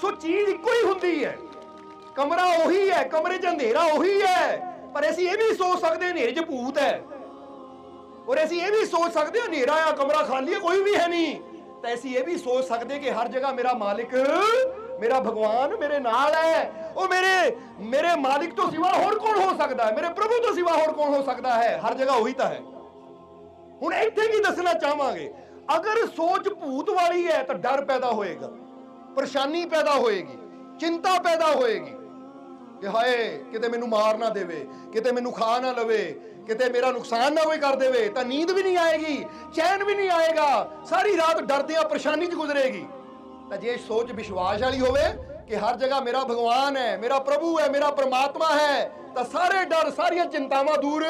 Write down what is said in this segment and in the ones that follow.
ਸੋ ਚੀਜ਼ ਇੱਕੋ ਹੀ ਹੁੰਦੀ ਹੈ। ਕਮਰਾ ਉਹੀ ਹੈ, ਕਮਰੇ 'ਚ ਹਨੇਰਾ ਉਹੀ ਹੈ। ਪਰ ਅਸੀਂ ਇਹ ਵੀ ਸੋਚ ਸਕਦੇ ਹਨੇਰੇ 'ਚ ਭੂਤ ਹੈ। ਔਰ ਅਸੀਂ ਇਹ ਵੀ ਸੋਚ ਸਕਦੇ ਹਾਂ ਹਨੇਰਾ ਆ, ਕਮਰਾ ਖਾਲੀ ਹੈ, ਕੋਈ ਵੀ ਹੈ ਨਹੀਂ ਤਾਂ ਅਸੀਂ ਇਹ ਵੀ ਸੋਚ ਸਕਦੇ ਕਿ ਹਰ ਜਗ੍ਹਾ ਮੇਰਾ ਮਾਲਿਕ, ਮੇਰਾ ਭਗਵਾਨ ਮੇਰੇ ਨਾਲ ਹੈ। ਉਹ ਮੇਰੇ ਮੇਰੇ ਮਾਲਿਕ ਤੋਂ ਸਿਵਾ ਹੋਰ ਕੌਣ ਹੋ ਸਕਦਾ ਹੈ? ਮੇਰੇ ਪ੍ਰਭੂ ਤੋਂ ਸਿਵਾ ਹੋਰ ਕੌਣ ਹੋ ਸਕਦਾ ਹੈ? ਹਰ ਜਗ੍ਹਾ ਉਹੀ ਤਾਂ ਹੈ। ਹੁਣ ਇੱਥੇ ਕੀ ਦੱਸਣਾ ਚਾਹਾਂਗੇ? ਅਗਰ ਸੋਚ ਭੂਤ ਵਾਲੀ ਹੈ ਤਾਂ ਡਰ ਪੈਦਾ ਹੋਏਗਾ। ਪਰੇਸ਼ਾਨੀ ਪੈਦਾ ਹੋਏਗੀ, ਚਿੰਤਾ ਪੈਦਾ ਹੋਏਗੀ ਕਿ ਹਾਏ, ਕਿਤੇ ਮੈਨੂੰ ਮਾਰ ਨਾ ਦੇਵੇ, ਕਿਤੇ ਮੈਨੂੰ ਖਾ ਨਾ ਲਵੇ, ਕਿਤੇ ਮੇਰਾ ਨੁਕਸਾਨ ਨਾ ਕੋਈ ਕਰ ਦੇਵੇ, ਤਾਂ ਨੀਂਦ ਵੀ ਨਹੀਂ ਆਏਗੀ, ਚੈਨ ਵੀ ਨਹੀਂ ਆਏਗਾ, ਸਾਰੀ ਰਾਤ ਡਰਦਿਆਂ ਪਰੇਸ਼ਾਨੀ 'ਚ ਗੁਜ਼ਰੇਗੀ। ਤਾਂ ਜੇ ਸੋਚ ਵਿਸ਼ਵਾਸ ਵਾਲੀ ਹੋਵੇ ਕਿ ਹਰ ਜਗ੍ਹਾ ਮੇਰਾ ਭਗਵਾਨ ਹੈ, ਮੇਰਾ ਪ੍ਰਭੂ ਹੈ, ਮੇਰਾ ਪਰਮਾਤਮਾ ਹੈ, ਤਾਂ ਸਾਰੇ ਡਰ, ਸਾਰੀਆਂ ਚਿੰਤਾਵਾਂ ਦੂਰ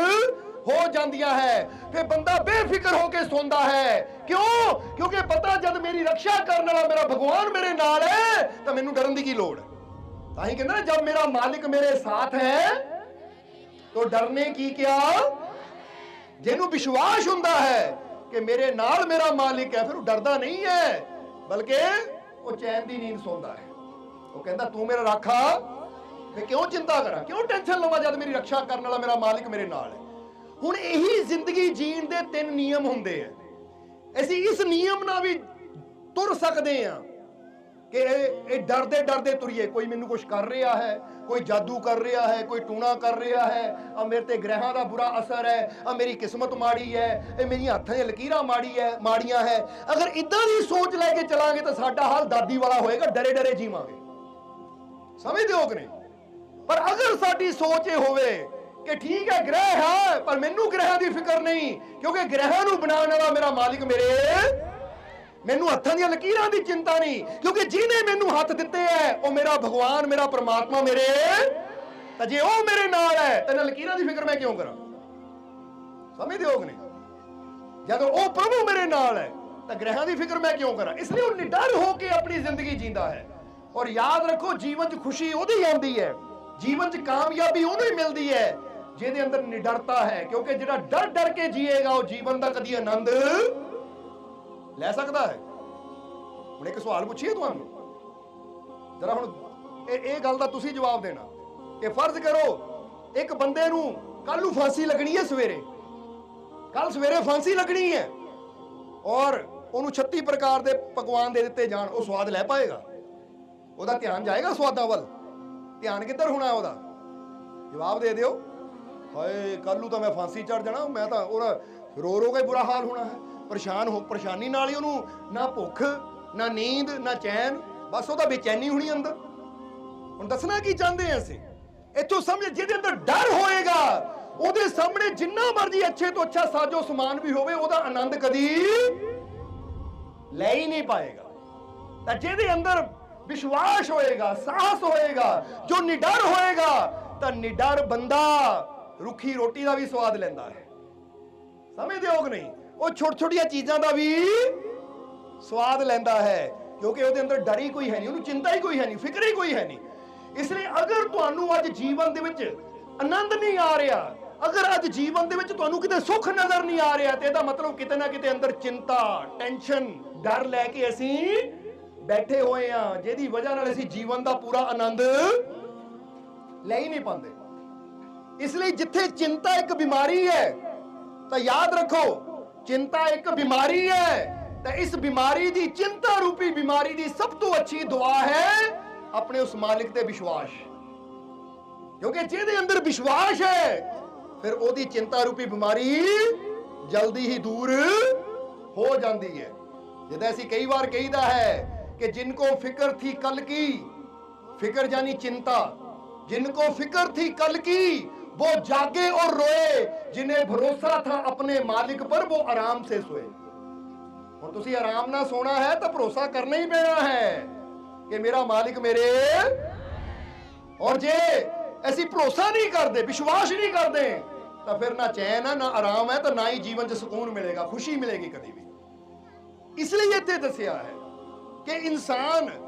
ਹੋ ਜਾਂਦੀਆਂ ਹੈ। ਫਿਰ ਬੰਦਾ ਬੇਫਿਕਰ ਹੋ ਕੇ ਸੌਂਦਾ ਹੈ। ਕਿਉਂ? ਕਿਉਂਕਿ ਪਤਾ, ਜਦ ਮੇਰੀ ਰੱਖਿਆ ਕਰਨ ਵਾਲਾ ਮੇਰਾ ਭਗਵਾਨ ਮੇਰੇ ਨਾਲ ਹੈ, ਤਾਂ ਮੈਨੂੰ ਡਰਨ ਦੀ ਕੀ ਲੋੜ ਤਾਂ ਹੀ ਕਹਿੰਦਾ ਨਾ ਜਦ ਮੇਰਾ ਮਾਲਿਕ ਮੇਰੇ ਸਾਥ ਹੈ, ਤੋ ਡਰਨੇ ਕੀ ਕਿਆ? ਜਿਹਨੂੰ ਵਿਸ਼ਵਾਸ ਹੁੰਦਾ ਹੈ ਕਿ ਮੇਰੇ ਨਾਲ ਮੇਰਾ ਮਾਲਿਕ ਹੈ, ਫਿਰ ਉਹ ਡਰਦਾ ਨਹੀਂ ਹੈ। ਬਲਕਿ ਉਹ ਚੈਨ ਦੀ ਨੀਂਦ ਸੌਂਦਾ ਹੈ। ਉਹ ਕਹਿੰਦਾ, ਤੂੰ ਮੇਰਾ ਰਾਖਾ, ਮੈਂ ਕਿਉਂ ਚਿੰਤਾ ਕਰਾਂ? ਕਿਉਂ ਟੈਨਸ਼ਨ ਲਵਾਂ ਜਦ ਮੇਰੀ ਰੱਖਿਆ ਕਰਨ ਵਾਲਾ ਮੇਰਾ ਮਾਲਿਕ ਮੇਰੇ ਨਾਲ ਹੈ? ਹੁਣ ਇਹੀ ਜ਼ਿੰਦਗੀ ਜੀਣ ਦੇ ਤਿੰਨ ਨਿਯਮ ਹੁੰਦੇ ਆ। ਅਸੀਂ ਇਸ ਨਿਯਮ ਨਾਲ ਵੀ ਤੁਰ ਸਕਦੇ ਹਾਂ ਕਿ ਇਹ ਇਹ ਡਰਦੇ ਡਰਦੇ ਤੁਰੀਏ। ਕੋਈ ਮੈਨੂੰ ਕੁਝ ਕਰ ਰਿਹਾ ਹੈ, ਕੋਈ ਜਾਦੂ ਕਰ ਰਿਹਾ ਹੈ, ਕੋਈ ਟੂਣਾ ਕਰ ਰਿਹਾ ਹੈ ਆ ਮੇਰੇ ਤੇ ਗ੍ਰਹਿਾਂ ਦਾ ਬੁਰਾ ਅਸਰ ਹੈ ਆ ਮੇਰੀ ਕਿਸਮਤ ਮਾੜੀ ਹੈ, ਇਹ ਮੇਰੀਆਂ ਹੱਥਾਂ 'ਚ ਲਕੀਰਾਂ ਮਾੜੀ ਹੈ, ਮਾੜੀਆਂ ਹੈ। ਅਗਰ ਇਦਾਂ ਦੀ ਸੋਚ ਲੈ ਕੇ ਚਲਾਂਗੇ ਤਾਂ ਸਾਡਾ ਹਾਲ ਦਾਦੀ ਵਾਲਾ ਹੋਏਗਾ, ਡਰੇ ਡਰੇ ਜੀਵਾਂਗੇ। ਸਮਝਦੇ ਹੋ ਕਿ ਨਹੀਂ? ਪਰ ਅਗਰ ਸਾਡੀ ਸੋਚ ਇਹ ਹੋਵੇ ਕਿ ਠੀਕ ਹੈ, ਗ੍ਰਹਿ ਹੈ, ਪਰ ਮੈਨੂੰ ਗ੍ਰਹਿਾਂ ਦੀ ਫਿਕਰ ਨਹੀਂ, ਕਿਉਂਕਿ ਗ੍ਰਹਿਾਂ ਨੂੰ ਬਣਾਉਣ ਵਾਲਾ ਮੇਰਾ ਮਾਲਿਕ ਮੇਰੇ ਮੈਨੂੰ ਹੱਥਾਂ ਦੀਆਂ ਲਕੀਰਾਂ ਦੀ ਚਿੰਤਾ ਨਹੀਂ, ਕਿਉਂਕਿ ਜਿਹਨੇ ਮੈਨੂੰ ਹੱਥ ਦਿੱਤੇ ਐ ਉਹ ਮੇਰਾ ਭਗਵਾਨ, ਮੇਰਾ ਪ੍ਰਮਾਤਮਾ ਮੇਰੇ। ਤਾਂ ਜੇ ਉਹ ਮੇਰੇ ਨਾਲ ਹੈ, ਤਾਂ ਲਕੀਰਾਂ ਦੀ ਫਿਕਰ ਮੈਂ ਕਿਉਂ ਕਰਾਂ? ਸਮਝਦੇ ਹੋ ਕਿ ਨਹੀਂ? ਜਦੋਂ ਉਹ ਪ੍ਰਭੂ ਮੇਰੇ ਨਾਲ ਹੈ, ਤਾਂ ਗ੍ਰਹਿਾਂ ਦੀ ਫਿਕਰ ਮੈਂ ਕਿਉਂ ਕਰਾਂ? ਇਸ ਲਈ ਉਹ ਨਿਡਰ ਹੋ ਕੇ ਆਪਣੀ ਜ਼ਿੰਦਗੀ ਜੀਂਦਾ ਹੈ। ਔਰ ਯਾਦ ਰੱਖੋ, ਜੀਵਨ 'ਚ ਖੁਸ਼ੀ ਉਹਦੀ ਆਉਂਦੀ ਹੈ। ਜੀਵਨ 'ਚ ਕਾਮਯਾਬੀ ਉਹਨੂੰ ਹੀ ਮਿਲਦੀ ਹੈ। ਜਿਹਦੇ ਅੰਦਰ ਨਿਡਰਤਾ ਹੈ, ਕਿਉਂਕਿ ਜਿਹੜਾ ਡਰ ਡਰ ਕੇ ਜੀਏਗਾ, ਉਹ ਜੀਵਨ ਦਾ ਕਦੀ ਆਨੰਦ ਲੈ ਸਕਦਾ ਹੈ। ਹੁਣ ਇੱਕ ਸਵਾਲ ਪੁੱਛੀਏ ਤੁਹਾਨੂੰ? ਜਰਾ ਹੁਣ ਇਹ ਇਹ ਗੱਲ ਦਾ ਤੁਸੀਂ ਜਵਾਬ ਦੇਣਾ। ਇਹ ਫਰਜ਼ ਕਰੋ, ਇੱਕ ਬੰਦੇ ਨੂੰ ਕੱਲ ਨੂੰ ਫਾਂਸੀ ਲੱਗਣੀ ਹੈ ਸਵੇਰੇ। ਕੱਲ ਸਵੇਰੇ ਫਾਂਸੀ ਲੱਗਣੀ ਹੈ ਔਰ ਉਹਨੂੰ 36 ਪ੍ਰਕਾਰ ਦੇ ਪਕਵਾਨ ਦੇ ਦਿੱਤੇ ਜਾਣ, ਉਹ ਸਵਾਦ ਲੈ ਪਾਏਗਾ। ਉਹਦਾ ਧਿਆਨ ਜਾਏਗਾ ਸਵਾਦਾਂ ਵੱਲ। ਧਿਆਨ ਕਿੱਧਰ ਹੋਣਾ ਉਹਦਾ? ਜਵਾਬ ਦੇ ਦਿਓ। ਹਾਏ ਕੱਲ ਨੂੰ ਤਾਂ ਮੈਂ ਫਾਂਸੀ ਚੜ ਜਾਣਾ, ਮੈਂ ਤਾਂ ਉਹਦਾ ਰੋ ਰੋ ਕੇ ਬੁਰਾ ਹਾਲ ਹੋਣਾ। ਹੈ ਪਰੇਸ਼ਾਨ ਹੋ, ਪਰੇਸ਼ਾਨੀ ਨਾਲ ਹੀ ਉਹਨੂੰ ਨਾ ਭੁੱਖ, ਨਾ ਨੀਂਦ, ਨਾ ਚੈਨ, ਬਸ ਉਹਦਾ ਬੇਚੈਨੀ ਹੋਣੀ ਅੰਦਰ। ਹੁਣ ਦੱਸਣਾ ਕੀ ਚਾਹੁੰਦੇ ਆ ਅਸੀਂ? ਇੱਥੋਂ ਸਮਝ ਜਿਹਦੇ ਅੰਦਰ ਡਰ ਹੋਏਗਾ, ਉਹਦੇ ਸਾਹਮਣੇ ਜਿੰਨਾ ਮਰਜ਼ੀ ਅੱਛੇ ਤੋਂ ਅੱਛਾ ਸਾਜੋ ਸਮਾਨ ਵੀ ਹੋਵੇ, ਉਹਦਾ ਆਨੰਦ ਕਦੀ ਲੈ ਹੀ ਨਹੀਂ ਪਾਏਗਾ। ਤਾਂ ਜਿਹਦੇ ਅੰਦਰ ਵਿਸ਼ਵਾਸ ਹੋਏਗਾ, ਸਾਹਸ ਹੋਏਗਾ, ਜੋ ਨਿਡਰ ਹੋਏਗਾ, ਤਾਂ ਨਿਡਰ ਬੰਦਾ ਰੁੱਖੀ ਰੋਟੀ ਦਾ ਵੀ ਸਵਾਦ ਲੈਂਦਾ ਹੈ। ਸਮਝਦੇ ਹੋ ਕਿ ਨਹੀਂ, ਉਹ ਛੋਟ ਛੋਟੀਆਂ ਚੀਜ਼ਾਂ ਦਾ ਵੀ ਸਵਾਦ ਲੈਂਦਾ ਹੈ, ਕਿਉਂਕਿ ਉਹਦੇ ਅੰਦਰ ਡਰੀ ਕੋਈ ਹੈ ਨਹੀਂ, ਉਹਨੂੰ ਚਿੰਤਾ ਹੀ ਕੋਈ ਹੈ ਨਹੀਂ, ਫਿਕਰ ਹੀ ਕੋਈ ਹੈ ਨਹੀਂ। ਇਸ ਲਈ ਅਗਰ ਤੁਹਾਨੂੰ ਅੱਜ ਜੀਵਨ ਦੇ ਵਿੱਚ ਆਨੰਦ ਨਹੀਂ ਆ ਰਿਹਾ, ਅਗਰ ਅੱਜ ਜੀਵਨ ਦੇ ਵਿੱਚ ਤੁਹਾਨੂੰ ਕਿਤੇ ਸੁੱਖ ਨਜ਼ਰ ਨਹੀਂ ਆ ਰਿਹਾ, ਤੇ ਇਹਦਾ ਮਤਲਬ ਕਿਤੇ ਨਾ ਕਿਤੇ ਅੰਦਰ ਚਿੰਤਾ, ਟੈਨਸ਼ਨ, ਡਰ ਲੈ ਕੇ ਅਸੀਂ ਬੈਠੇ ਹੋਏ ਆ ਜਿਹਦੀ ਵਜ੍ਹਾ ਨਾਲ ਅਸੀਂ ਜੀਵਨ ਦਾ ਪੂਰਾ ਆਨੰਦ ਲੈ ਹੀ ਨਹੀਂ ਪਾਉਂਦੇ। ਇਸ ਲਈ ਜਿੱਥੇ ਚਿੰਤਾ ਇੱਕ ਬਿਮਾਰੀ ਹੈ ਤਾਂ ਯਾਦ ਰੱਖੋ ਚਿੰਤਾ ਇੱਕ ਬਿਮਾਰੀ ਹੈ ਤਾਂ ਇਸ ਬਿਮਾਰੀ ਦੀ ਚਿੰਤਾ ਰੂਪੀ ਬਿਮਾਰੀ ਦੀ ਸਭ ਤੋਂ ਅੱਛੀ ਦੁਆ ਹੈ ਆਪਣੇ ਉਸ ਮਾਲਿਕ ਤੇ ਵਿਸ਼ਵਾਸ ਕਿਉਂਕਿ ਜਿਹਦੇ ਅੰਦਰ ਵਿਸ਼ਵਾਸ ਹੈ ਫਿਰ ਉਹਦੀ ਚਿੰਤਾ ਰੂਪੀ ਬਿਮਾਰੀ ਜਲਦੀ ਹੀ ਦੂਰ ਹੋ ਜਾਂਦੀ ਹੈ ਜਿੱਦਾਂ ਅਸੀਂ ਕਈ ਵਾਰ ਕਹੀਦਾ ਹੈ ਕਿ ਜਿਨ ਕੋ ਫਿਕਰ ਥੀ ਕੱਲ ਕੀ फिक्र यानी चिंता जिनको फिक्र थी कल की وہ جاگے اور روئے، جنہیں بھروسہ تھا اپنے مالک پر، وہ آرام سے سوئے۔ اور تسی آرام نہ سونا ہے تو بھروسہ کرنا ہی پینا ہے کہ میرا مالک میرے اور جے ایسی بھروسہ نہیں کر دے، وشواس نہیں کر دے، تو پھر نہ چین ہے، نہ آرام ہے، تو نہ ہی جیون سے سکون ملے گا، خوشی ملے گی کدی بھی۔ اس لیے تے دسیا ہے کہ انسان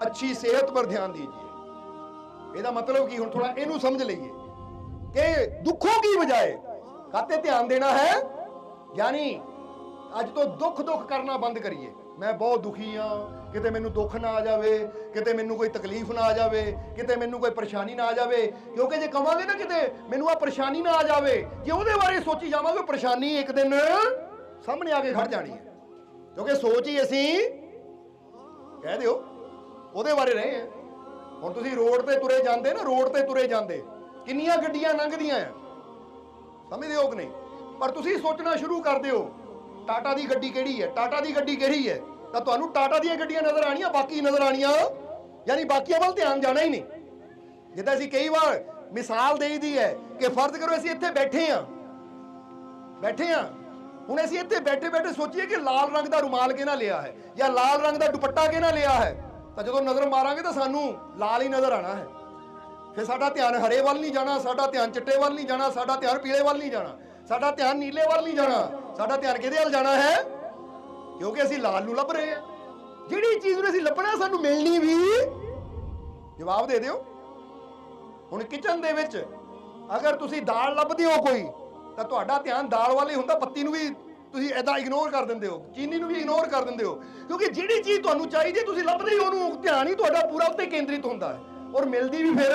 अच्छी सेहत पर ध्यान दीजिए ਇਹਦਾ ਮਤਲਬ ਕੀ ਹੁਣ ਥੋੜਾ ਇਹਨੂੰ ਸਮਝ ਲਈਏ ਕਿ ਦੁੱਖੋਂ ਕੀ ਬਜਾਏ ਕਾਤੇ ਧਿਆਨ ਦੇਣਾ ਹੈ ਯਾਨੀ ਅੱਜ ਤੋਂ ਦੁੱਖ ਦੁੱਖ ਕਰਨਾ ਬੰਦ ਕਰੀਏ ਮੈਂ ਬਹੁਤ ਦੁਖੀ ਆ ਕਿਤੇ ਮੈਨੂੰ ਦੁੱਖ ਨਾ ਆ ਜਾਵੇ ਕਿਤੇ ਮੈਨੂੰ ਕੋਈ ਤਕਲੀਫ ਨਾ ਆ ਜਾਵੇ ਕਿਤੇ ਮੈਨੂੰ ਕੋਈ ਪਰੇਸ਼ਾਨੀ ਨਾ ਆ ਜਾਵੇ ਕਿਉਂਕਿ ਜੇ ਕਵਾਂਗੇ ਨਾ ਕਿਤੇ ਮੈਨੂੰ ਆ ਪਰੇਸ਼ਾਨੀ ਨਾ ਆ ਜਾਵੇ ਜੇ ਉਹਦੇ ਬਾਰੇ ਸੋਚੀ ਜਾਵਾਂਗੇ ਉਹ ਪਰੇਸ਼ਾਨੀ ਇੱਕ ਦਿਨ ਸਾਹਮਣੇ ਆ ਕੇ ਖੜ ਜਾਣੀ ਹੈ ਕਿਉਂਕਿ ਸੋਚ ਹੀ ਅਸੀਂ ਕਹਿ ਦਿਓ ਉਹਦੇ ਬਾਰੇ ਰਹੇ ਆ। ਹੁਣ ਤੁਸੀਂ ਰੋਡ ਤੇ ਤੁਰੇ ਜਾਂਦੇ ਨਾ, ਰੋਡ ਤੇ ਤੁਰੇ ਜਾਂਦੇ। ਕਿੰਨੀਆਂ ਗੱਡੀਆਂ ਲੰਘਦੀਆਂ ਆ? ਸਮਝਦੇ ਹੋ ਕਿ ਨਹੀਂ? ਪਰ ਤੁਸੀਂ ਸੋਚਣਾ ਸ਼ੁਰੂ ਕਰ ਦਿਓ, ਟਾਟਾ ਦੀ ਗੱਡੀ ਕਿਹੜੀ ਹੈ? ਟਾਟਾ ਦੀ ਗੱਡੀ ਕਿਹੜੀ ਹੈ? ਤਾਂ ਤੁਹਾਨੂੰ ਟਾਟਾ ਦੀਆਂ ਗੱਡੀਆਂ ਨਜ਼ਰ ਆਣੀਆਂ ਬਾਕੀ ਨਜ਼ਰ ਆਣੀਆਂ ਯਾਨੀ ਬਾਕੀਆਂ ਵੱਲ ਧਿਆਨ ਜਾਣਾ ਹੀ ਨਹੀਂ। ਜਿੱਦਾਂ ਅਸੀਂ ਕਈ ਵਾਰ ਮਿਸਾਲ ਦੇਈਦੀ ਹੈ ਕਿ ਫਰਜ਼ ਕਰੋ ਅਸੀਂ ਇੱਥੇ ਬੈਠੇ ਆ ਬੈਠੇ ਆ ਹੁਣ ਅਸੀਂ ਇੱਥੇ ਬੈਠੇ ਬੈਠੇ ਸੋਚੀਏ ਕਿ ਲਾਲ ਰੰਗ ਦਾ ਰੁਮਾਲ ਕਿਹਨਾਂ ਲਿਆ ਹੈ? ਜਾਂ ਲਾਲ ਰੰਗ ਦਾ ਦੁਪੱਟਾ ਕਿਹਨਾਂ ਲਿਆ ਹੈ? ਤਾਂ ਜਦੋਂ ਨਜ਼ਰ ਮਾਰਾਂਗੇ ਤਾਂ ਸਾਨੂੰ ਲਾਲ ਹੀ ਨਜ਼ਰ ਆਣਾ ਹੈ। ਫਿਰ ਸਾਡਾ ਧਿਆਨ ਹਰੇ ਵੱਲ ਨਹੀਂ ਜਾਣਾ, ਸਾਡਾ ਧਿਆਨ ਚਿੱਟੇ ਵੱਲ ਨਹੀਂ ਜਾਣਾ, ਸਾਡਾ ਧਿਆਨ ਪੀਲੇ ਵੱਲ ਨਹੀਂ ਜਾਣਾ, ਸਾਡਾ ਧਿਆਨ ਨੀਲੇ ਵੱਲ ਨਹੀਂ ਜਾਣਾ, ਸਾਡਾ ਧਿਆਨ ਕਿਹਦੇ ਵੱਲ ਜਾਣਾ ਹੈ? ਕਿਉਂਕਿ ਅਸੀਂ ਲਾਲ ਨੂੰ ਲੱਭ ਰਹੇ ਹਾਂ। ਜਿਹੜੀ ਚੀਜ਼ ਨੂੰ ਅਸੀਂ ਲੱਭਣਾ, ਸਾਨੂੰ ਮਿਲਣੀ ਵੀ ਜਵਾਬ ਦੇ ਦਿਓ। ਹੁਣ ਕਿਚਨ ਦੇ ਵਿੱਚ ਅਗਰ ਤੁਸੀਂ ਦਾਲ ਲੱਭਦੇ ਹੋ ਕੋਈ, ਤਾਂ ਤੁਹਾਡਾ ਧਿਆਨ ਦਾਲ ਵੱਲ ਹੀ ਹੁੰਦਾ, ਪੱਤੀ ਨੂੰ ਵੀ ਤੁਸੀਂ ਐਦਾਂ ਇਗਨੋਰ ਕਰ ਦਿੰਦੇ ਹੋ। ਚੀਨੀ ਨੂੰ ਵੀ ਇਗਨੋਰ ਕਰ ਦਿੰਦੇ ਹੋ। ਕਿਉਂਕਿ ਜਿਹੜੀ ਚੀਜ਼ ਤੁਹਾਨੂੰ ਚਾਹੀਦੀ ਤੁਸੀਂ ਲੱਭਦੇ ਹੀ ਉਹਨੂੰ ਧਿਆਨ ਹੀ ਤੁਹਾਡਾ ਪੂਰਾ ਉੱਤੇ ਕੇਂਦਰਿਤ ਹੁੰਦਾ ਹੈ। ਔਰ ਮਿਲਦੀ ਵੀ ਫਿਰ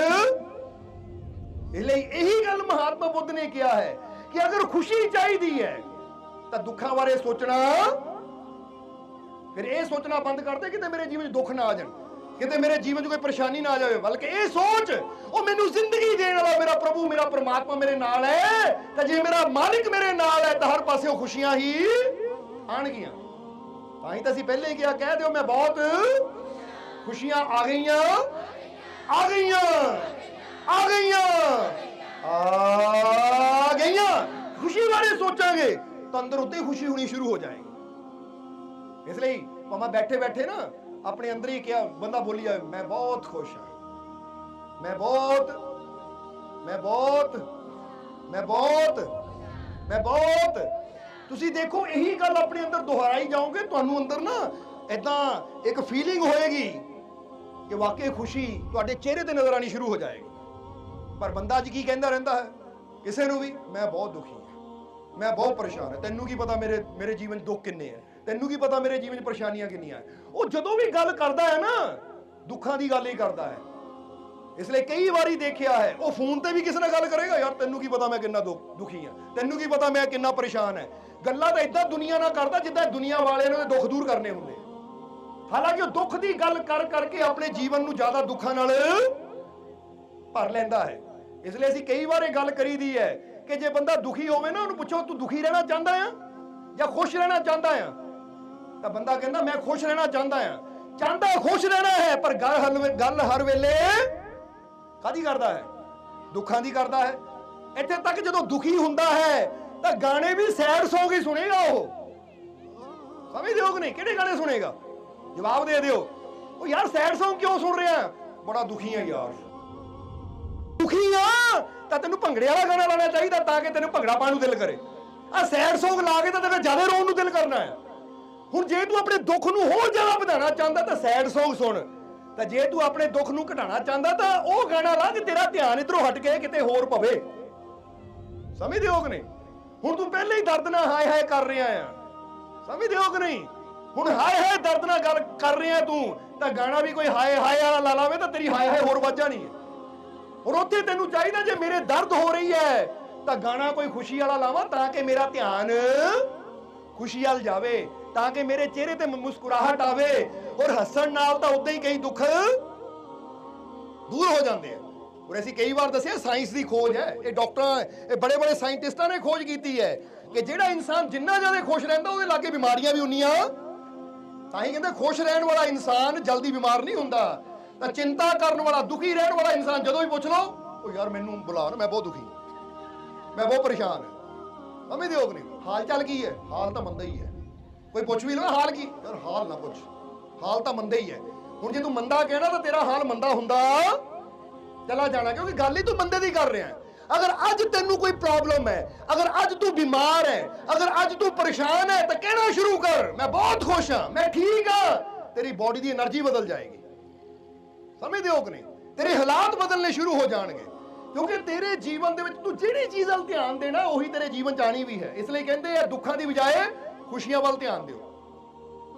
ਇਸ ਲਈ ਇਹੀ ਗੱਲ ਮਹਾਤਮਾ ਬੁੱਧ ਨੇ ਕਿਹਾ ਹੈ ਕਿ ਅਗਰ ਖੁਸ਼ੀ ਚਾਹੀਦੀ ਹੈ, ਤਾਂ ਦੁੱਖਾਂ ਬਾਰੇ ਸੋਚਣਾ, ਫਿਰ ਇਹ ਸੋਚਣਾ ਬੰਦ ਕਰ ਦੇ ਕਿਤੇ ਮੇਰੇ ਜੀਵਨ 'ਚ ਦੁੱਖ ਨਾ ਆ ਜਾਣ। ਕਿਤੇ ਮੇਰੇ ਜੀਵਨ 'ਚ ਕੋਈ ਪਰੇਸ਼ਾਨੀ ਨਾ ਆ ਜਾਵੇ, ਬਲਕਿ ਇਹ ਸੋਚ, ਉਹ ਮੈਨੂੰ ਜ਼ਿੰਦਗੀ ਦੇਣ ਵਾਲਾ ਮੇਰਾ ਪ੍ਰਭੂ, ਮੇਰਾ ਪ੍ਰਮਾਤਮਾ ਮੇਰੇ ਨਾਲ ਹੈ। ਤਾਂ ਜੇ ਮੇਰਾ ਮਾਲਿਕ ਮੇਰੇ ਨਾਲ ਹੈ, ਤਾਂ ਹਰ ਪਾਸਿਓਂ ਖੁਸ਼ੀਆਂ ਹੀ ਆਣਗੀਆਂ। ਤਾਂ ਹੀ ਤਾਂ ਅਸੀਂ ਪਹਿਲੇ ਹੀ ਕਿਹਾ, ਕਹਿ ਦਿਓ ਮੈਂ ਬਹੁਤ ਖੁਸ਼ੀਆਂ ਆ ਗਈਆਂ। ਆ ਗਈਆਂ। ਆ ਗਈਆਂ। ਆ ਗਈਆਂ। ਖੁਸ਼ੀ ਬਾਰੇ ਸੋਚਾਂਗੇ, ਤਾਂ ਅੰਦਰ ਉੱਤੇ ਖੁਸ਼ੀ ਹੋਣੀ ਸ਼ੁਰੂ ਹੋ ਜਾਏਗੀ। ਇਸ ਲਈ ਭਾਵੇਂ ਬੈਠੇ ਬੈਠੇ ਨਾ ਆਪਣੇ ਅੰਦਰ ਹੀ ਕਿਹਾ, ਬੰਦਾ ਬੋਲੀ ਜਾਵੇ, ਮੈਂ ਬਹੁਤ ਖੁਸ਼ ਹਾਂ। ਮੈਂ ਬਹੁਤ ਮੈਂ ਬਹੁਤ ਮੈਂ ਬਹੁਤ ਮੈਂ ਬਹੁਤ। ਤੁਸੀਂ ਦੇਖੋ, ਇਹੀ ਗੱਲ ਆਪਣੇ ਅੰਦਰ ਦੁਹਰਾਈ ਜਾਓਗੇ, ਤੁਹਾਨੂੰ ਅੰਦਰ ਨਾ ਇਦਾਂ ਇੱਕ ਫੀਲਿੰਗ ਹੋਏਗੀ ਕਿ ਵਾਕਈ ਖੁਸ਼ੀ ਤੁਹਾਡੇ ਚਿਹਰੇ ਤੇ ਨਜ਼ਰ ਆਣੀ ਸ਼ੁਰੂ ਹੋ ਜਾਏਗੀ। ਪਰ ਬੰਦਾ ਅੱਜ ਕੀ ਕਹਿੰਦਾ ਰਹਿੰਦਾ ਹੈ? ਕਿਸੇ ਨੂੰ ਵੀ, ਮੈਂ ਬਹੁਤ ਦੁਖੀ ਹਾਂ। ਮੈਂ ਬਹੁਤ ਪਰੇਸ਼ਾਨ ਹਾਂ। ਤੈਨੂੰ ਕੀ ਪਤਾ ਮੇਰੇ ਮੇਰੇ ਜੀਵਨ 'ਚ ਦੁੱਖ ਕਿੰਨੇ ਆ? ਤੈਨੂੰ ਕੀ ਪਤਾ ਮੇਰੇ ਜੀਵਨ 'ਚ ਪਰੇਸ਼ਾਨੀਆਂ ਕਿੰਨੀਆਂ ਉਹ ਜਦੋਂ ਵੀ ਗੱਲ ਕਰਦਾ ਹੈ ਨਾ, ਦੁੱਖਾਂ ਦੀ ਗੱਲ ਹੀ ਕਰਦਾ ਹੈ ਇਸ ਲਈ ਕਈ ਵਾਰੀ ਦੇਖਿਆ ਹੈ, ਉਹ ਫੋਨ ਤੇ ਵੀ ਕਿਸੇ ਨਾਲ ਗੱਲ ਕਰੇਗਾ? ਯਾਰ ਤੈਨੂੰ ਕੀ ਪਤਾ ਮੈਂ ਕਿੰਨਾ ਦੁੱਖ- ਦੁਖੀ ਹਾਂ ਤੈਨੂੰ ਕੀ ਪਤਾ ਮੈਂ ਕਿੰਨਾ ਪਰੇਸ਼ਾਨ ਹੈ ਗੱਲਾਂ ਤਾਂ ਇਦਾਂ ਦੁਨੀਆ ਨਾਲ ਕਰਦਾ ਜਿੱਦਾਂ ਦੁਨੀਆ ਵਾਲਿਆਂ ਨੇ ਦੁੱਖ ਦੂਰ ਕਰਨੇ ਹੁੰਦੇ ਹਾਲਾਂਕਿ ਉਹ ਦੁੱਖ ਦੀ ਗੱਲ ਕਰ ਕਰਕੇ ਆਪਣੇ ਜੀਵਨ ਨੂੰ ਜ਼ਿਆਦਾ ਦੁੱਖਾਂ ਨਾਲ ਭਰ ਲੈਂਦਾ ਹੈ। ਇਸ ਲਈ ਅਸੀਂ ਕਈ ਵਾਰ ਇਹ ਗੱਲ ਕਰੀਦੀ ਹੈ ਕਿ ਜੇ ਬੰਦਾ ਦੁਖੀ ਹੋਵੇ ਨਾ, ਉਹਨੂੰ ਪੁੱਛੋ, ਤੂੰ ਦੁਖੀ ਰਹਿਣਾ ਚਾਹੁੰਦਾ ਆ ਜਾਂ ਖੁਸ਼ ਰਹਿਣਾ ਚਾਹੁੰਦਾ ਆ? ਤਾਂ ਬੰਦਾ ਕਹਿੰਦਾ, ਮੈਂ ਖੁਸ਼ ਰਹਿਣਾ ਚਾਹੁੰਦਾ ਆ ਚਾਹੁੰਦਾ ਖੁਸ਼ ਰਹਿਣਾ ਹੈ, ਪਰ ਗੱਲ ਹਰ ਗੱਲ ਹਰ ਵੇਲੇ ਕਾਦੀ ਕਰਦਾ ਹੈ? ਦੁੱਖਾਂ ਦੀ ਕਰਦਾ ਹੈ। ਇੱਥੇ ਤੱਕ ਜਦੋਂ ਦੁਖੀ ਹੁੰਦਾ ਹੈ, ਤਾਂ ਗਾਣੇ ਵੀ ਸੈਡ ਸੌਂਗ ਹੀ ਸੁਣੇਗਾ ਉਹ। ਸਮਝਦੇ ਹੋ ਕਿ ਨਹੀਂ? ਕਿਹੜੇ ਗਾਣੇ ਸੁਣੇਗਾ? ਜਵਾਬ ਦੇ ਦਿਓ। ਉਹ ਯਾਰ ਸੈਡ ਸੌਂਗ ਕਿਉਂ ਸੁਣ ਰਿਹਾ? ਬੜਾ ਦੁਖੀ ਆ ਯਾਰ। ਦੁਖੀ ਆ ਤਾਂ ਤੈਨੂੰ ਭੰਗੜੇ ਵਾਲਾ ਗਾਣਾ ਲਾਣਾ ਚਾਹੀਦਾ ਤਾਂ ਕਿ ਤੈਨੂੰ ਭੰਗੜਾ ਪਾਉਣ ਨੂੰ ਦਿਲ ਕਰੇ। ਆ ਸੈਡ ਸੌਂਗ ਲਾ ਕੇ ਤਾਂ ਤੇਰਾ ਜ਼ਿਆਦਾ ਰੋਣ ਨੂੰ ਦਿਲ ਕਰਨਾ ਹੈ। ਹੁਣ ਜੇ ਤੂੰ ਆਪਣੇ ਦੁੱਖ ਨੂੰ ਹੋਰ ਜ਼ਿਆਦਾ ਵਧਾਉਣਾ ਚਾਹੁੰਦਾ ਤਾਂ ਸੈਡ Song ਸੁਣ। ਤਾਂ ਜੇ ਤੂੰ ਆਪਣੇ ਦੁੱਖ ਨੂੰ ਘਟਾਉਣਾ ਚਾਹੁੰਦਾ ਤਾਂ ਉਹ ਗਾਣਾ ਲਾ ਕਿ ਤੇਰਾ ਧਿਆਨ ਇਧਰੋਂ ਹਟ ਕੇ ਕਿਤੇ ਹੋਰ ਪਵੇ। ਸਮਝਦੇ ਹੋ ਕਿ ਨਹੀਂ? ਹੁਣ ਤੂੰ ਪਹਿਲੇ ਹੀ ਦਰਦ ਨਾਲ ਹਾਏ ਹਾਏ ਕਰ ਰਿਹਾ ਆ। ਸਮਝਦੇ ਹੋ ਕਿ ਨਹੀਂ? ਹੁਣ ਹਾਏ ਹਾਏ ਦਰਦ ਨਾਲ ਗੱਲ ਕਰ ਰਿਹਾ ਤੂੰ, ਤਾਂ ਗਾਣਾ ਵੀ ਕੋਈ ਹਾਏ ਹਾਏ ਵਾਲਾ ਲਾ ਲਾਵੇ ਤਾਂ ਤੇਰੀ ਹਾਏ ਹਾਏ ਹੋਰ ਵੱਜ ਜਾਣੀ ਹੈ। ਔਰ ਉੱਥੇ ਤੈਨੂੰ ਚਾਹੀਦਾ ਜੇ ਮੇਰੇ ਦਰਦ ਹੋ ਰਹੀ ਹੈ, ਤਾਂ ਗਾਣਾ ਕੋਈ ਖੁਸ਼ੀ ਵਾਲਾ ਲਾਵਾਂ ਤਾਂ ਕਿ ਮੇਰਾ ਧਿਆਨ ਖੁਸ਼ੀ ਵੱਲ ਜਾਵੇ। ਤਾਂ ਕਿ ਮੇਰੇ ਚਿਹਰੇ ਤੇ ਮੁਸਕਰਾਹਟ ਆਵੇ ਔਰ ਹੱਸਣ ਨਾਲ ਤਾਂ ਉਦਾਂ ਹੀ ਕਈ ਦੁੱਖ ਦੂਰ ਹੋ ਜਾਂਦੇ ਆ। ਔਰ ਅਸੀਂ ਕਈ ਵਾਰ ਦੱਸਿਆ ਸਾਇੰਸ ਦੀ ਖੋਜ ਹੈ। ਇਹ ਡਾਕਟਰਾਂ ਇਹ ਬੜੇ ਬੜੇ ਸਾਇੰਟਿਸਟਾਂ ਨੇ ਖੋਜ ਕੀਤੀ ਹੈ ਕਿ ਜਿਹੜਾ ਇਨਸਾਨ ਜਿੰਨਾ ਜ਼ਿਆਦਾ ਖੁਸ਼ ਰਹਿੰਦਾ, ਉਹਦੇ ਲਾਗੇ ਬਿਮਾਰੀਆਂ ਵੀ ਉਨੀਆਂ। ਤਾਂ ਹੀ ਕਹਿੰਦੇ, ਖੁਸ਼ ਰਹਿਣ ਵਾਲਾ ਇਨਸਾਨ ਜਲਦੀ ਬਿਮਾਰ ਨਹੀਂ ਹੁੰਦਾ। ਤਾਂ ਚਿੰਤਾ ਕਰਨ ਵਾਲਾ, ਦੁਖੀ ਰਹਿਣ ਵਾਲਾ ਇਨਸਾਨ ਜਦੋਂ ਵੀ ਪੁੱਛ ਲਓ, ਉਹ ਯਾਰ ਮੈਨੂੰ ਬੁਲਾ ਨਾ, ਮੈਂ ਬਹੁਤ ਦੁਖੀ ਮੈਂ ਬਹੁਤ ਪਰੇਸ਼ਾਨ ਹਾਂ। ਸਮਝਦੇ ਹੋ ਕਿ ਨਹੀਂ? ਹਾਲ ਚਾਲ ਕੀ ਹੈ? ਹਾਲ ਤਾਂ ਮੰਦਾ ਹੀ ਹੈ। ਕੋਈ ਪੁੱਛ ਵੀ ਲੋ ਹਾਲ ਕੀ? ਯਾਰ ਹਾਲ ਨਾ ਪੁੱਛ। ਹਾਲ ਤਾਂ ਮੰਦਾ ਹੀ ਹੈ। ਹੁਣ ਜੇ ਤੂੰ ਮੰਦਾ ਕਹਿਣਾ ਤਾਂ ਤੇਰਾ ਹਾਲ ਮੰਦਾ ਹੁੰਦਾ। ਚਲਾ ਜਾਣਾ, ਕਿਉਂਕਿ ਗੱਲ ਹੀ ਤੂੰ ਮੰਦੇ ਦੀ ਕਰ ਰਿਹਾ ਹੈ। ਅਗਰ ਅੱਜ ਤੈਨੂੰ ਕੋਈ ਪ੍ਰੋਬਲਮ ਹੈ, ਅਗਰ ਅੱਜ ਤੂੰ ਬਿਮਾਰ ਹੈ, ਅਗਰ ਅੱਜ ਤੂੰ ਪਰੇਸ਼ਾਨ ਹੈ, ਤਾਂ ਕਹਿਣਾ ਸ਼ੁਰੂ ਕਰ। ਮੈਂ ਬਹੁਤ ਖੁਸ਼ ਹਾਂ, ਮੈਂ ਠੀਕ ਹਾਂ। ਤੇਰੀ ਬਾਡੀ ਦੀ એનર્ਜੀ ਬਦਲ ਜਾਏਗੀ। ਸਮਝਦੇ ਹੋ ਕਿ ਨਹੀਂ? ਤੇਰੇ ਹਾਲਾਤ ਬਦਲਨੇ ਸ਼ੁਰੂ ਹੋ ਜਾਣਗੇ। ਕਿਉਂਕਿ ਤੇਰੇ ਜੀਵਨ ਦੇ ਵਿੱਚ ਤੂੰ ਜਿਹੜੀ ਚੀਜ਼ ਵੱਲ ਧਿਆਨ ਦੇਣਾ, ਉਹੀ ਤੇਰੇ ਜੀਵਨ ਚ ਆਣੀ ਵੀ ਹੈ। ਇਸ ਲਈ ਕਹਿੰਦੇ ਆ, ਦੁੱਖਾਂ ਦੀ ਬਜਾਏ ਖੁਸ਼ੀਆਂ ਵੱਲ ਧਿਆਨ ਦਿਓ।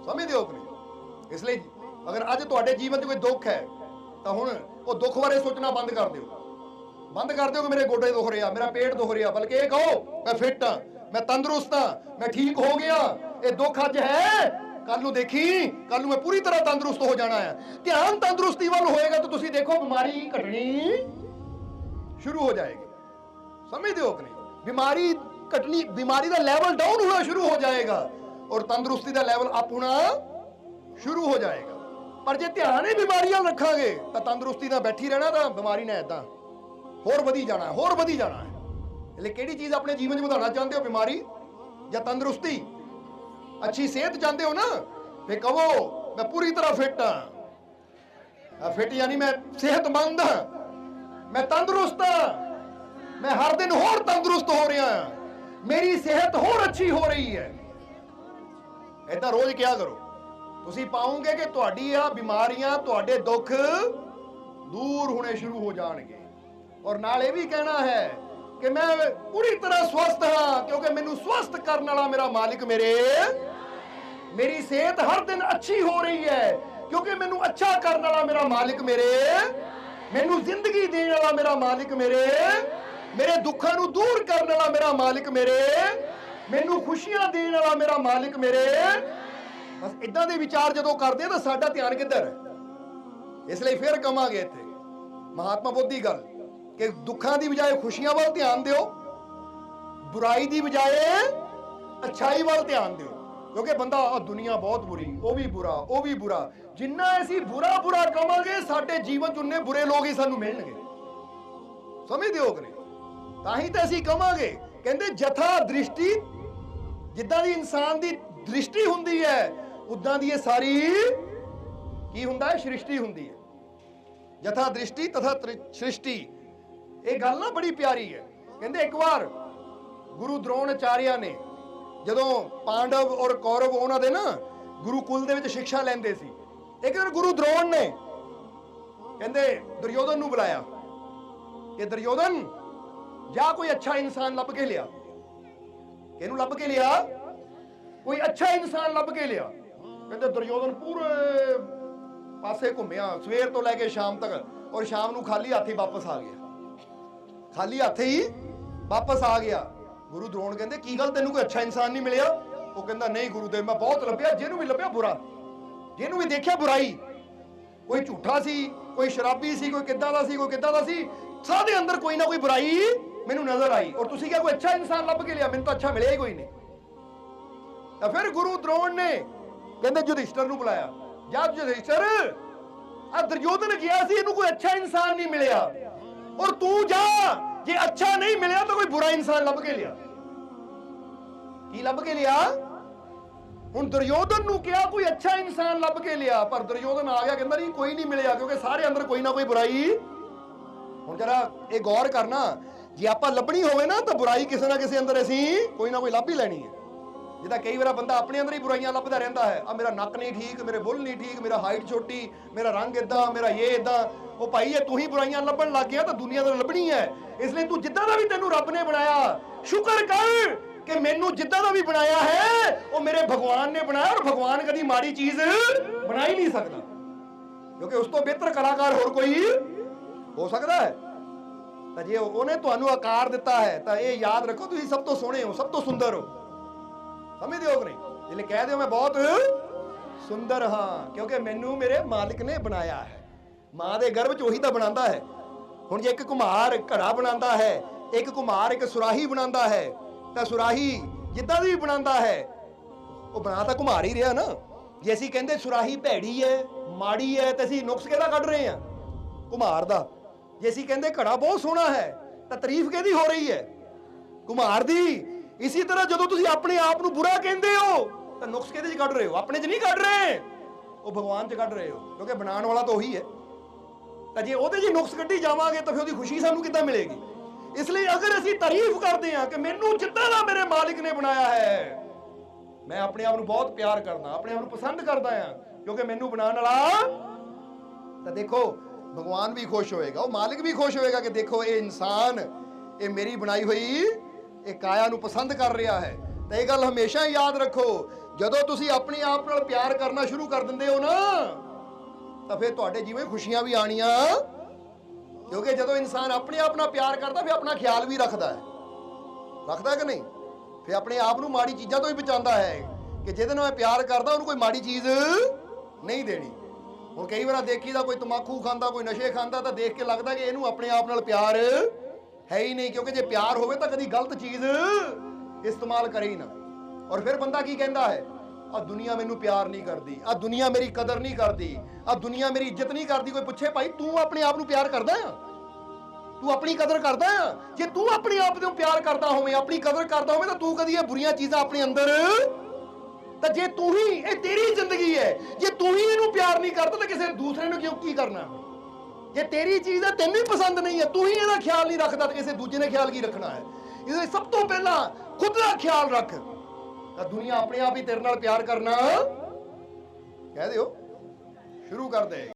ਸਮਝਦੇ ਹੋ ਕਿ ਨਹੀਂ ਇਸ ਲਈ ਅਗਰ ਅੱਜ ਤੁਹਾਡੇ ਜੀਵਨ 'ਚ ਕੋਈ ਦੁੱਖ ਹੈ, ਤਾਂ ਹੁਣ ਉਹ ਦੁੱਖ ਬਾਰੇ ਸੋਚਣਾ ਬੰਦ ਕਰ ਦਿਓ। ਬੰਦ ਕਰ ਦਿਓ ਕਿ ਮੇਰੇ ਗੋਡੇ ਦੁਖ ਰਿਹਾ, ਮੇਰਾ ਪੇਟ ਦੁਖ ਰਿਹਾ, ਬਲਕਿ ਇਹ ਕਹੋ, ਮੈਂ ਫਿੱਟ ਹਾਂ, ਮੈਂ ਤੰਦਰੁਸਤ ਹਾਂ, ਮੈਂ ਠੀਕ ਹੋ ਗਿਆ। ਇਹ ਦੁੱਖ ਅੱਜ ਹੈ। ਕੱਲ ਨੂੰ ਦੇਖੀ ਕੱਲ ਨੂੰ ਮੈਂ ਪੂਰੀ ਤਰ੍ਹਾਂ ਤੰਦਰੁਸਤ ਹੋ ਜਾਣਾ ਹੈ। ਧਿਆਨ ਤੰਦਰੁਸਤੀ ਵੱਲ ਹੋਏਗਾ ਤਾਂ ਤੁਸੀਂ ਦੇਖੋ, ਬਿਮਾਰੀ ਘਟਣੀ ਸ਼ੁਰੂ ਹੋ ਜਾਏਗੀ। ਸਮਝਦੇ ਹੋ ਕਿ ਨਹੀਂ ਬਿਮਾਰੀ ਘਟਣੀ ਬਿਮਾਰੀ ਦਾ ਲੈਵਲ ਡਾਊਨ ਹੋਣਾ ਸ਼ੁਰੂ ਹੋ ਜਾਏਗਾ ਔਰ ਤੰਦਰੁਸਤੀ ਦਾ ਲੈਵਲ ਅਪ ਹੋਣਾ ਸ਼ੁਰੂ ਹੋ ਜਾਏਗਾ ਪਰ ਜੇ ਧਿਆਨ ਹੀ ਬਿਮਾਰੀਆਂ ਵੱਲ ਰੱਖਾਂਗੇ ਤਾਂ ਤੰਦਰੁਸਤੀ ਨਾਲ ਬੈਠੀ ਰਹਿਣਾ ਤਾਂ ਬਿਮਾਰੀ ਨੇ ਐਦਾਂ ਹੋਰ ਵਧੀ ਜਾਣਾ ਹੈ, ਹੋਰ ਵਧੀ ਜਾਣਾ ਹੈ એટલે ਕਿਹੜੀ ਚੀਜ਼ ਆਪਣੇ ਜੀਵਨ 'ਚ ਵਧਾਉਣਾ ਚਾਹੁੰਦੇ ਹੋ ਬਿਮਾਰੀ ਜਾਂ ਤੰਦਰੁਸਤੀ ਅੱਛੀ ਸਿਹਤ ਚਾਹੁੰਦੇ ਹੋ ਨਾ ਫੇ ਕਹੋ ਮੈਂ ਪੂਰੀ ਤਰ੍ਹਾਂ ਫਿੱਟ ਹਾਂ ਫਿੱਟ ਯਾਨੀ ਮੈਂ ਸਿਹਤਮੰਦ ਹਾਂ ਮੈਂ ਤੰਦਰੁਸਤ ਹਾਂ ਮੈਂ ਹਰ ਦਿਨ ਹੋਰ ਤੰਦਰੁਸਤ ਹੋ ਰਿਹਾ ਹਾਂ ਮੇਰੀ ਸਿਹਤ ਹੋਰ ਅੱਛੀ ਹੋ ਰਹੀ ਹੈ। ਏਦਾਂ ਰੋਜ਼ ਕਿਹਾ ਕਰੋ। ਤੁਸੀਂ ਪਾਉਂਗੇ ਕਿ ਤੁਹਾਡੀ ਆ ਬਿਮਾਰੀਆਂ, ਤੁਹਾਡੇ ਦੁੱਖ ਦੂਰ ਹੋਣੇ ਸ਼ੁਰੂ ਹੋ ਜਾਣਗੇ। ਔਰ ਨਾਲ ਇਹ ਵੀ ਕਹਿਣਾ ਹੈ ਕਿ ਮੈਂ ਪੂਰੀ ਤਰ੍ਹਾਂ ਸਵਸਥ ਹਾਂ, ਕਿਉਂਕਿ ਮੈਨੂੰ ਸਵਸਥ ਕਰਨ ਵਾਲਾ ਮੇਰਾ ਮਾਲਿਕ ਮੇਰੇ ਮੇਰੀ ਸਿਹਤ ਹਰ ਦਿਨ ਅੱਛੀ ਹੋ ਰਹੀ ਹੈ, ਕਿਉਂਕਿ ਮੈਨੂੰ ਅੱਛਾ ਕਰਨ ਵਾਲਾ ਮੇਰਾ ਮਾਲਿਕ ਮੇਰੇ, ਮੈਨੂੰ ਜ਼ਿੰਦਗੀ ਦੇਣ ਵਾਲਾ ਮੇਰਾ ਮਾਲਿਕ ਮੇਰੇ ਮੇਰੇ ਦੁੱਖਾਂ ਨੂੰ ਦੂਰ ਕਰਨ ਵਾਲਾ ਮੇਰਾ ਮਾਲਿਕ ਮੇਰੇ। ਮੈਨੂੰ ਖੁਸ਼ੀਆਂ ਦੇਣ ਵਾਲਾ ਮੇਰਾ ਮਾਲਿਕ ਮੇਰੇ। ਬਸ ਇਦਾਂ ਦੇ ਵਿਚਾਰ ਜਦੋਂ ਕਰਦੇ ਆ ਤਾਂ ਸਾਡਾ ਧਿਆਨ ਕਿੱਧਰ ਹੈ? ਇਸ ਲਈ ਫਿਰ ਕਵਾਂਗੇ ਇੱਥੇ, ਮਹਾਤਮਾ ਬੁੱਧ ਦੀ ਗੱਲ, ਕਿ ਦੁੱਖਾਂ ਦੀ ਬਜਾਏ ਖੁਸ਼ੀਆਂ ਵੱਲ ਧਿਆਨ ਦਿਓ, ਬੁਰਾਈ ਦੀ ਬਜਾਏ ਅੱਛਾਈ ਵੱਲ ਧਿਆਨ ਦਿਓ। ਕਿਉਂਕਿ ਬੰਦਾ ਆ ਦੁਨੀਆ ਬਹੁਤ ਬੁਰੀ, ਉਹ ਵੀ ਬੁਰਾ, ਉਹ ਵੀ ਬੁਰਾ। ਜਿੰਨਾ ਅਸੀਂ ਬੁਰਾ ਬੁਰਾ ਕਵਾਂਗੇ, ਸਾਡੇ ਜੀਵਨ 'ਚ ਉਨੇ ਬੁਰੇ ਲੋਕ ਹੀ ਸਾਨੂੰ ਮਿਲਣਗੇ। ਸਮਝਦੇ ਹੋ ਕਿ ਨਹੀਂ? ਤਾਂ ਹੀ ਤਾਂ ਅਸੀਂ ਕਵਾਂਗੇ, ਕਹਿੰਦੇ ਜਥਾ ਦ੍ਰਿਸ਼ਟੀ, ਜਿੱਦਾਂ ਦੀ ਇਨਸਾਨ ਦੀ ਦ੍ਰਿਸ਼ਟੀ ਹੁੰਦੀ ਹੈ, ਉਦਾਂ ਦੀ ਇਹ ਸਾਰੀ ਕੀ ਹੁੰਦਾ ਹੈ? ਸ੍ਰਿਸ਼ਟੀ ਹੁੰਦੀ ਹੈ। ਜਥਾ ਦ੍ਰਿਸ਼ਟੀ ਤਥਾ ਸ੍ਰਿਸ਼ਟੀ। ਇਹ ਗੱਲ ਨਾ ਬੜੀ ਪਿਆਰੀ ਹੈ। ਕਹਿੰਦੇ ਇੱਕ ਵਾਰ ਗੁਰੂ ਦ੍ਰੋਣਾਚਾਰਿਆ ਨੇ, ਜਦੋਂ ਪਾਂਡਵ ਔਰ ਕੌਰਵ ਉਹਨਾਂ ਦੇ ਨਾ ਗੁਰੂਕੁਲ ਦੇ ਵਿੱਚ ਸਿੱਖਿਆ ਲੈਂਦੇ ਸੀ, ਇੱਕ ਦਿਨ ਗੁਰੂ ਦ੍ਰੋਣ ਨੇ ਕਹਿੰਦੇ ਦੁਰਯੋਧਨ ਨੂੰ ਬੁਲਾਇਆ। ਕਿ ਦੁਰਯੋਧਨ ਜਾਂ ਕੋਈ ਅੱਛਾ ਇਨਸਾਨ ਲੱਭ ਕੇ ਲਿਆ। ਇਹਨੂੰ ਲੱਭ ਕੇ ਲਿਆ? ਕੋਈ ਅੱਛਾ ਇਨਸਾਨ ਲੱਭ ਕੇ ਲਿਆ। ਕਹਿੰਦੇ ਦੁਰਯੋਧਨ ਪੂਰੇ ਪਾਸੇ ਘੁੰਮਿਆ। ਸਵੇਰ ਤੋਂ ਲੈ ਕੇ ਸ਼ਾਮ ਤੱਕ ਔਰ ਸ਼ਾਮ ਨੂੰ ਖਾਲੀ ਹੱਥ ਹੀ ਵਾਪਸ ਆ ਗਿਆ। ਖਾਲੀ ਹੱਥ ਹੀ ਵਾਪਸ ਆ ਗਿਆ। ਗੁਰੂ ਦਰੋਣ ਕਹਿੰਦੇ, ਕੀ ਗੱਲ ਤੈਨੂੰ ਕੋਈ ਅੱਛਾ ਇਨਸਾਨ ਨਹੀਂ ਮਿਲਿਆ? ਉਹ ਕਹਿੰਦਾ, ਨਹੀਂ ਗੁਰੂਦੇਵ ਮੈਂ ਬਹੁਤ ਲੱਭਿਆ। ਜਿਹਨੂੰ ਵੀ ਲੱਭਿਆ, ਬੁਰਾ। ਜਿਹਨੂੰ ਵੀ ਦੇਖਿਆ, ਬੁਰਾਈ। ਕੋਈ ਝੂਠਾ ਸੀ, ਕੋਈ ਸ਼ਰਾਬੀ ਸੀ, ਕੋਈ ਕਿੱਦਾਂ ਦਾ ਸੀ, ਕੋਈ ਕਿੱਦਾਂ ਦਾ ਸੀ ਸਭ ਦੇ ਅੰਦਰ ਕੋਈ ਨਾ ਕੋਈ ਬੁਰਾਈ ਮੈਨੂੰ ਨਜ਼ਰ ਆਈ ਔਰ ਤੁਸੀਂ ਕਿਹਾ ਕੋਈ ਅੱਛਾ ਇਨਸਾਨ ਲੱਭ ਕੇ ਲਿਆ, ਮੈਨੂੰ ਤਾਂ ਅੱਛਾ ਮਿਲਿਆ ਹੀ ਕੋਈ ਨਹੀਂ। ਤਾਂ ਫਿਰ ਗੁਰੂ ਦ੍ਰੋਣ ਨੇ ਕਹਿੰਦੇ ਯੁਧਿਸ਼ਠਰ ਨੂੰ ਬੁਲਾਇਆ। ਜਾ ਯੁਧਿਸ਼ਠਰ ਆ ਦੁਰਯੋਧਨ ਗਿਆ ਸੀ, ਇਹਨੂੰ ਕੋਈ ਅੱਛਾ ਇਨਸਾਨ ਨਹੀਂ ਮਿਲਿਆ। ਔਰ ਤੂੰ ਜਾ, ਜੇ ਅੱਛਾ ਨਹੀਂ ਮਿਲਿਆ ਤਾਂ ਕੋਈ ਬੁਰਾ ਇਨਸਾਨ ਲੱਭ ਕੇ ਲਿਆ। ਕੀ ਲੱਭ ਕੇ ਲਿਆ? ਹੁਣ ਦੁਰਯੋਧਨ ਨੂੰ ਕਿਹਾ ਕੋਈ ਅੱਛਾ ਇਨਸਾਨ ਲੱਭ ਕੇ ਲਿਆ, ਪਰ ਦੁਰਯੋਧਨ ਆ ਗਿਆ, ਕਹਿੰਦਾ ਨਹੀਂ, ਕੋਈ ਨਹੀਂ ਮਿਲਿਆ, ਕਿਉਂਕਿ ਸਾਰੇ ਅੰਦਰ ਕੋਈ ਨਾ ਕੋਈ ਬੁਰਾਈ। ਹੁਣ ਜਰਾ ਇਹ ਗੌਰ ਕਰਨਾ ਜੇ ਆਪਾਂ ਲੱਭਣੀ ਹੋਵੇ ਨਾ, ਤਾਂ ਬੁਰਾਈ ਕਿਸੇ ਨਾ ਕਿਸੇ ਅੰਦਰ ਅਸੀਂ ਕੋਈ ਨਾ ਕੋਈ ਲੱਭ ਹੀ ਲੈਣੀ ਹੈ। ਜਿੱਦਾਂ ਕਈ ਵਾਰ ਬੰਦਾ ਆਪਣੇ ਅੰਦਰ ਹੀ ਬੁਰਾਈਆਂ ਲੱਭਦਾ ਰਹਿੰਦਾ ਹੈ। ਆ ਮੇਰਾ ਨੱਕ ਨਹੀਂ ਠੀਕ, ਮੇਰੇ ਬੁੱਲ ਨਹੀਂ ਠੀਕ, ਮੇਰਾ ਹਾਈਟ ਛੋਟੀ, ਮੇਰਾ ਰੰਗ ਇਦਾਂ ਮੇਰਾ ਇਹ ਇਦਾਂ ਉਹ ਭਾਈ, ਇਹ ਤੂੰ ਹੀ ਬੁਰਾਈਆਂ ਲੱਭਣ ਲੱਗ ਗਿਆ, ਤਾਂ ਦੁਨੀਆ ਦਾ ਲੱਭਣੀ ਹੈ। ਇਸ ਲਈ ਤੂੰ ਜਿੱਦਾਂ ਦਾ ਵੀ ਤੈਨੂੰ ਰੱਬ ਨੇ ਬਣਾਇਆ, ਸ਼ੁਕਰ ਕਰ ਕਿ ਮੈਨੂੰ ਜਿੱਦਾਂ ਦਾ ਵੀ ਬਣਾਇਆ ਹੈ, ਉਹ ਮੇਰੇ ਭਗਵਾਨ ਨੇ ਬਣਾਇਆ ਔਰ ਭਗਵਾਨ ਕਦੀ ਮਾੜੀ ਚੀਜ਼ ਬਣਾ ਹੀ ਨਹੀਂ ਸਕਦਾ। ਕਿਉਂਕਿ ਉਸ ਤੋਂ ਬਿਹਤਰ ਕਲਾਕਾਰ ਹੋਰ ਕੋਈ ਹੋ ਸਕਦਾ ਹੈ। ਤਾਂ ਜੇ ਉਹਨੇ ਤੁਹਾਨੂੰ ਆਕਾਰ ਦਿੱਤਾ ਹੈ, ਤਾਂ ਇਹ ਯਾਦ ਰੱਖੋ, ਤੁਸੀਂ ਸਭ ਤੋਂ ਸੋਹਣੇ ਹੋ, ਸਭ ਤੋਂ ਸੁੰਦਰ ਹੋ। ਸਮਝਦੇ ਹੋ ਕਿ ਨਹੀਂ? ਜਿਹੜੇ ਕਹਿ ਦਿਓ, ਮੈਂ ਬਹੁਤ ਸੁੰਦਰ ਹਾਂ, ਕਿਉਂਕਿ ਮੈਨੂੰ ਮੇਰੇ ਮਾਲਿਕ ਨੇ ਬਣਾਇਆ ਹੈ। ਮਾਂ ਦੇ ਗਰਭ 'ਚ ਉਹੀ ਤਾਂ ਬਣਾਉਂਦਾ ਹੈ। ਹੁਣ ਜੇ ਇੱਕ ਕੁਮਾਰ ਘੜਾ ਬਣਾਉਂਦਾ ਹੈ, ਇੱਕ ਕੁਮਾਰ ਇੱਕ ਸੁਰਾਹੀ ਬਣਾਉਂਦਾ ਹੈ, ਤਾਂ ਸੁਰਾਹੀ ਜਿੱਦਾਂ ਦੀ ਵੀ ਬਣਾਉਂਦਾ ਹੈ, ਉਹ ਬਣਾ ਤਾਂ ਕੁਮਾਰ ਹੀ ਰਿਹਾ ਨਾ। ਜੇ ਅਸੀਂ ਕਹਿੰਦੇ ਸੁਰਾਹੀ ਭੈੜੀ ਹੈ, ਮਾੜੀ ਹੈ, ਤੇ ਅਸੀਂ ਨੁਕਸ ਕਿਹਦਾ ਕੱਢ ਰਹੇ ਹਾਂ? ਕੁਮਾਰ ਦਾ। ਜੇ ਅਸੀਂ ਕਹਿੰਦੇ ਘੜਾ ਬਹੁਤ ਸੋਹਣਾ ਹੈ, ਤਾਂ ਤਾਰੀਫ ਕਿਹਦੀ ਹੋ ਰਹੀ ਹੈ? ਕੁਮਾਰ ਦੀ, ਇਸੇ ਤਰ੍ਹਾਂ ਜਦੋਂ ਤੁਸੀਂ ਆਪਣੇ ਆਪ ਨੂੰ ਬੁਰਾ ਕਹਿੰਦੇ ਹੋ, ਤਾਂ ਨੁਕਸ ਕਿਹਦੇ 'ਚ ਕੱਢ ਰਹੇ ਹੋ? ਆਪਣੇ 'ਚ ਨਹੀਂ ਕੱਢ ਰਹੇ? ਉਹ ਭਗਵਾਨ 'ਚ ਕੱਢ ਰਹੇ ਹੋ, ਕਿਉਂਕਿ ਬਣਾਉਣ ਵਾਲਾ ਤਾਂ ਉਹੀ ਹੈ। ਤਾਂ ਜੇ ਉਹਦੇ 'ਚ ਨੁਕਸ ਕੱਢੀ ਜਾਵਾਂਗੇ, ਤਾਂ ਫਿਰ ਉਹਦੀ ਖੁਸ਼ੀ ਸਾਨੂੰ ਕਿੱਦਾਂ ਮਿਲੇਗੀ? ਇਸ ਲਈ ਅਗਰ ਅਸੀਂ ਤਾਰੀਫ ਕਰਦੇ ਹਾਂ ਕਿ ਮੈਨੂੰ ਜਿੱਦਾਂ ਦਾ ਮੇਰੇ ਮਾਲਿਕ ਨੇ ਬਣਾਇਆ ਹੈ, ਮੈਂ ਆਪਣੇ ਆਪ ਨੂੰ ਬਹੁਤ ਪਿਆਰ ਕਰਦਾ, ਆਪਣੇ ਆਪ ਨੂੰ ਪਸੰਦ ਕਰਦਾ ਹਾਂ, ਕਿਉਂਕਿ ਮੈਨੂੰ ਬਣਾਉਣ ਵਾਲਾ ਤਾਂ ਦੇਖੋ ਭਗਵਾਨ ਵੀ ਖੁਸ਼ ਹੋਏਗਾ, ਉਹ ਮਾਲਿਕ ਵੀ ਖੁਸ਼ ਹੋਏਗਾ ਕਿ ਦੇਖੋ ਇਹ ਇਨਸਾਨ, ਇਹ ਮੇਰੀ ਬਣਾਈ ਹੋਈ, ਇਹ ਕਾਇਆ ਨੂੰ ਪਸੰਦ ਕਰ ਰਿਹਾ ਹੈ। ਤਾਂ ਇਹ ਗੱਲ ਹਮੇਸ਼ਾ ਯਾਦ ਰੱਖੋ, ਜਦੋਂ ਤੁਸੀਂ ਆਪਣੇ ਆਪ ਨਾਲ ਪਿਆਰ ਕਰਨਾ ਸ਼ੁਰੂ ਕਰ ਦਿੰਦੇ ਹੋ ਨਾ, ਤਾਂ ਫਿਰ ਤੁਹਾਡੇ ਜੀਵਨ ਖੁਸ਼ੀਆਂ ਵੀ ਆਣੀਆਂ ਕਿਉਂਕਿ ਜਦੋਂ ਇਨਸਾਨ ਆਪਣੇ ਆਪ ਨਾਲ ਪਿਆਰ ਕਰਦਾ, ਫਿਰ ਆਪਣਾ ਖਿਆਲ ਵੀ ਰੱਖਦਾ ਹੈ। ਰੱਖਦਾ ਕਿ ਨਹੀਂ? ਫਿਰ ਆਪਣੇ ਆਪ ਨੂੰ ਮਾੜੀ ਚੀਜ਼ਾਂ ਤੋਂ ਹੀ ਬਚਾਉਂਦਾ ਹੈ ਕਿ ਜਿਹਦੇ ਨਾਲ ਮੈਂ ਪਿਆਰ ਕਰਦਾ, ਉਹਨੂੰ ਕੋਈ ਮਾੜੀ ਚੀਜ਼ ਨਹੀਂ ਦੇਣੀ। ਹੁਣ ਕਈ ਵਾਰ ਦੇਖੀਦਾ ਕੋਈ ਤਮਾਕੂ ਖਾਂਦਾ, ਕੋਈ ਨਸ਼ੇ ਖਾਂਦਾ, ਤਾਂ ਦੇਖ ਕੇ ਲੱਗਦਾ ਕਿ ਇਹਨੂੰ ਆਪਣੇ ਆਪ ਨਾਲ ਪਿਆਰ ਹੈ ਹੀ ਨਹੀਂ, ਕਿਉਂਕਿ ਜੇ ਪਿਆਰ ਹੋਵੇ ਤਾਂ ਕਦੀ ਗਲਤ ਚੀਜ਼ ਇਸਤੇਮਾਲ ਕਰੇ ਹੀ ਨਾ। ਔਰ ਫਿਰ ਬੰਦਾ ਕੀ ਕਹਿੰਦਾ ਹੈ? ਆ ਦੁਨੀਆ ਮੈਨੂੰ ਪਿਆਰ ਨਹੀਂ ਕਰਦੀ ਆ ਦੁਨੀਆ ਮੇਰੀ ਕਦਰ ਨਹੀਂ ਕਰਦੀ ਆ ਦੁਨੀਆ ਮੇਰੀ ਇੱਜ਼ਤ ਨਹੀਂ ਕਰਦੀ। ਕੋਈ ਪੁੱਛੇ, ਭਾਈ, ਤੂੰ ਆਪਣੇ ਆਪ ਨੂੰ ਪਿਆਰ ਕਰਦਾ ਆ? ਤੂੰ ਆਪਣੀ ਕਦਰ ਕਰਦਾ ਆ? ਜੇ ਤੂੰ ਆਪਣੇ ਆਪ ਨੂੰ ਪਿਆਰ ਕਰਦਾ ਹੋਵੇਂ, ਆਪਣੀ ਕਦਰ ਕਰਦਾ ਹੋਵੇਂ, ਤਾਂ ਤੂੰ ਕਦੀ ਇਹ ਬੁਰੀਆਂ ਚੀਜ਼ਾਂ ਆਪਣੇ ਅੰਦਰ ਤਾਂ ਜੇ ਤੂੰ ਹੀ, ਇਹ ਤੇਰੀ ਜ਼ਿੰਦਗੀ ਹੈ। ਜੇ ਤੂੰ ਹੀ ਇਹਨੂੰ ਪਿਆਰ ਨਹੀਂ ਕਰਦਾ, ਤਾਂ ਕਿਸੇ ਦੂਸਰੇ ਨੂੰ ਕਿਉਂ ਕੀ ਕਰਨਾ? ਜੇ ਤੇਰੀ ਚੀਜ਼ ਹੈ ਤੈਨੂੰ ਹੀ ਪਸੰਦ ਨਹੀਂ ਹੈ, ਤੂੰ ਹੀ ਇਹਦਾ ਖਿਆਲ ਨਹੀਂ ਰੱਖਦਾ, ਤਾਂ ਕਿਸੇ ਦੂਜੇ ਨੇ ਖਿਆਲ ਕੀ ਰੱਖਣਾ ਹੈ? ਇਸ ਲਈ ਸਭ ਤੋਂ ਪਹਿਲਾਂ ਖੁਦ ਦਾ ਖਿਆਲ ਰੱਖ। ਤਾਂ ਦੁਨੀਆ ਆਪਣੇ ਆਪ ਹੀ ਤੇਰੇ ਨਾਲ ਪਿਆਰ ਕਰਨਾ। ਕਹਿ ਦਿਓ। ਸ਼ੁਰੂ ਕਰ ਦੇ